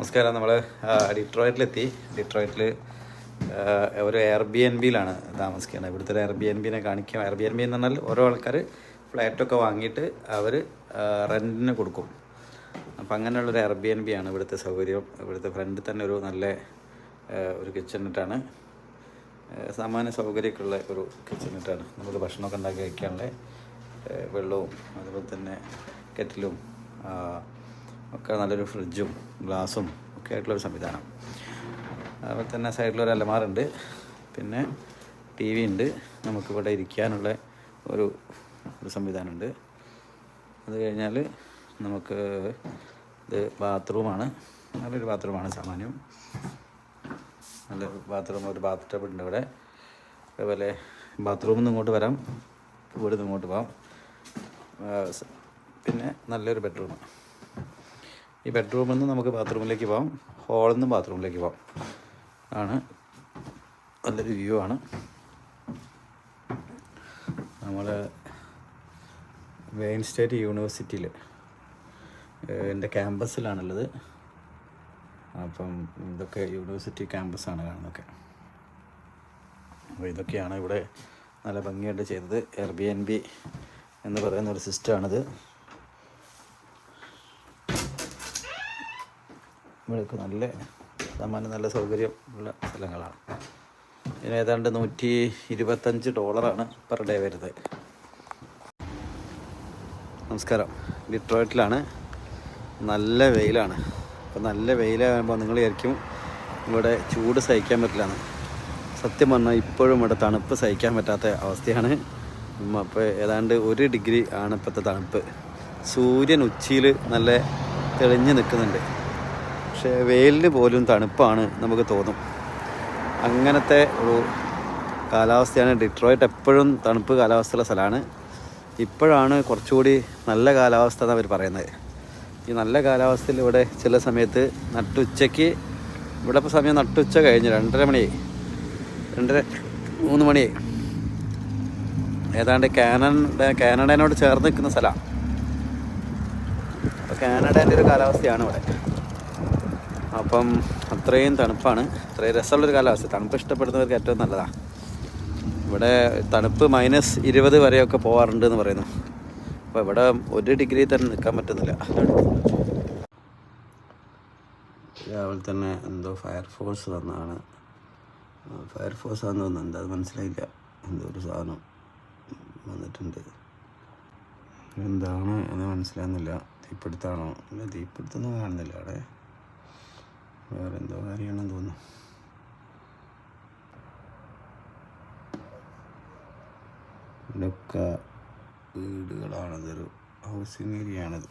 നമസ്കാരം. നമ്മൾ ഡിട്രോയിറ്റിലെത്തി. ഡിട്രോയിറ്റിൽ ഒരു എയർ ബി എൻ ബിയിലാണ് താമസിക്കുന്നത് ഇവിടുത്തെ ഒരു എയർ ബി എൻ ബിനെ കാണിക്കാം. എയർ ബി എൻ ബി എന്ന് പറഞ്ഞാൽ ഓരോ ആൾക്കാർ ഫ്ലാറ്റൊക്കെ വാങ്ങിയിട്ട് അവർ റെന്റിന് കൊടുക്കും. അപ്പം അങ്ങനെയുള്ളൊരു എയർ ബി എൻ ബി ആണ് ഇവിടുത്തെ സൗകര്യം. ഇവിടുത്തെ ഫ്രണ്ടിൽ തന്നെ ഒരു നല്ല ഒരു കിച്ചണിട്ടാണ് സാമാന്യ സൗകര്യമൊക്കെയുള്ള ഒരു കിച്ചണിട്ടാണ് നമുക്ക് ഭക്ഷണമൊക്കെ ഉണ്ടാക്കി കഴിക്കാനുള്ള വെള്ളവും അതുപോലെ തന്നെ കെറ്റിലും ഒക്കെ നല്ലൊരു ഫ്രിഡ്ജും ഗ്ലാസും ഒക്കെ ആയിട്ടുള്ളൊരു സംവിധാനം. അതുപോലെ തന്നെ സൈഡിലൊരു അലമാറുണ്ട് പിന്നെ ടി വി ഉണ്ട്. നമുക്കിവിടെ ഇരിക്കാനുള്ള ഒരു ഒരു സംവിധാനമുണ്ട് അത് കഴിഞ്ഞാൽ നമുക്ക് ഇത് ബാത്റൂമാണ്. നല്ലൊരു ബാത്റൂമാണ് സാമാന്യം. നല്ല ബാത്റൂം ഒരു ബാത്ത് ടബ് ഉണ്ട് ഇവിടെ. അതേപോലെ ബാത്റൂമിൽ ഇങ്ങോട്ട് വരാം. വീട് ഇങ്ങോട്ട് പോകാം പിന്നെ നല്ലൊരു ബെഡ്റൂം. ഈ ബെഡ്റൂമിൽ നിന്ന് നമുക്ക് ബാത്റൂമിലേക്ക് പോകാം ഹാളിൽ നിന്ന് ബാത്റൂമിലേക്ക് പോകാം ആണ്. നല്ലൊരു വ്യൂ ആണ്. നമ്മൾ വെയിൻ സ്റ്റേറ്റ് യൂണിവേഴ്സിറ്റിയിൽ എന്റെ ക്യാമ്പസിലാണുള്ളത്. അപ്പം ഇതൊക്കെ യൂണിവേഴ്സിറ്റി ക്യാമ്പസാണ് കാണുന്നതൊക്കെ. അപ്പോൾ ഇതൊക്കെയാണ് ഇവിടെ നല്ല ഭംഗിയായിട്ട് ചെയ്തത്. എയർ ബി എൻ ബി എന്ന് പറയുന്ന ഒരു സിസ്റ്റമാണിത് ഇവിടെയൊക്കെ നല്ല സാമാന്യം നല്ല സൗകര്യം ഉള്ള സ്ഥലങ്ങളാണ്. ഇതിന് ഏതാണ്ട് നൂറ്റി ഇരുപത്തഞ്ച് ഡോളറാണ് പെർ ഡേ വരുന്നത്. നമസ്കാരം. ഡിട്രോയിറ്റിലാണ്. നല്ല വെയിലാണ്. അപ്പോൾ നല്ല വെയിലാകുമ്പോൾ നിങ്ങൾ വിചാരിക്കും ഇവിടെ ചൂട് സഹിക്കാൻ പറ്റില്ലാന്ന്. സത്യം പറഞ്ഞാൽ ഇപ്പോഴും ഇവിടെ തണുപ്പ് സഹിക്കാൻ പറ്റാത്ത അവസ്ഥയാണ്. അപ്പോൾ ഏതാണ്ട് ഒരു ഡിഗ്രി ആണ് ഇപ്പോഴത്തെ തണുപ്പ്. സൂര്യൻ ഉച്ചയിൽ നല്ല തെളിഞ്ഞ് നിൽക്കുന്നുണ്ട്. പക്ഷേ വെയിലിന് പോലും തണുപ്പാണ് നമുക്ക് തോന്നും. അങ്ങനത്തെ ഒരു കാലാവസ്ഥയാണ് ഡിട്രോയിറ്റ് എപ്പോഴും തണുപ്പ് കാലാവസ്ഥയുള്ള സ്ഥലമാണ്. ഇപ്പോഴാണ് കുറച്ചുകൂടി നല്ല കാലാവസ്ഥ എന്ന് അവർ പറയുന്നത്. ഈ നല്ല കാലാവസ്ഥയിൽ ഇവിടെ ചില സമയത്ത് നട്ടുച്ചയ്ക്ക് ഇവിടെ ഇപ്പോൾ സമയം നട്ടുച്ച കഴിഞ്ഞ് രണ്ടര മണി രണ്ടര മൂന്ന് മണി. ഏതാണ്ട് കാനഡ കാനഡേനോട് ചേർന്ന് നിൽക്കുന്ന സ്ഥലമാണ്. അപ്പോൾ കാനഡേന്റെ ഒരു കാലാവസ്ഥയാണ് ഇവിടെ. അപ്പം അത്രയും തണുപ്പാണ്. അത്രയും രസമുള്ളൊരു കാലാവസ്ഥ. തണുപ്പ് ഇഷ്ടപ്പെടുന്നവർക്ക് ഏറ്റവും നല്ലതാണ് ഇവിടെ തണുപ്പ് മൈനസ് ഇരുപത് വരെയൊക്കെ പോകാറുണ്ട് എന്ന് പറയുന്നു. അപ്പോൾ ഇവിടെ ഒരു ഡിഗ്രി തന്നെ നിൽക്കാൻ പറ്റുന്നില്ല. രാവിലെ തന്നെ എന്തോ ഫയർഫോഴ്സ് വന്നതാണ്. ഫയർഫോഴ്സ് ആണെന്ന് തോന്നുന്നു. എന്താ അത് മനസ്സിലായില്ല. എന്തോ ഒരു സാധനം വന്നിട്ടുണ്ട്. എന്താണ് എന്ന് മനസ്സിലാകുന്നില്ല. തീപ്പിടുത്താണോ തീപ്പിടുത്തൊന്നും കാണുന്നില്ല അവിടെ. വേറെ എന്തോ കാര്യമാണെന്ന് തോന്നുന്നു. ഇവിടെയൊക്കെ വീടുകളാണ് ഇതൊരു ഹൗസിങ് ഏരിയ ആണിത്.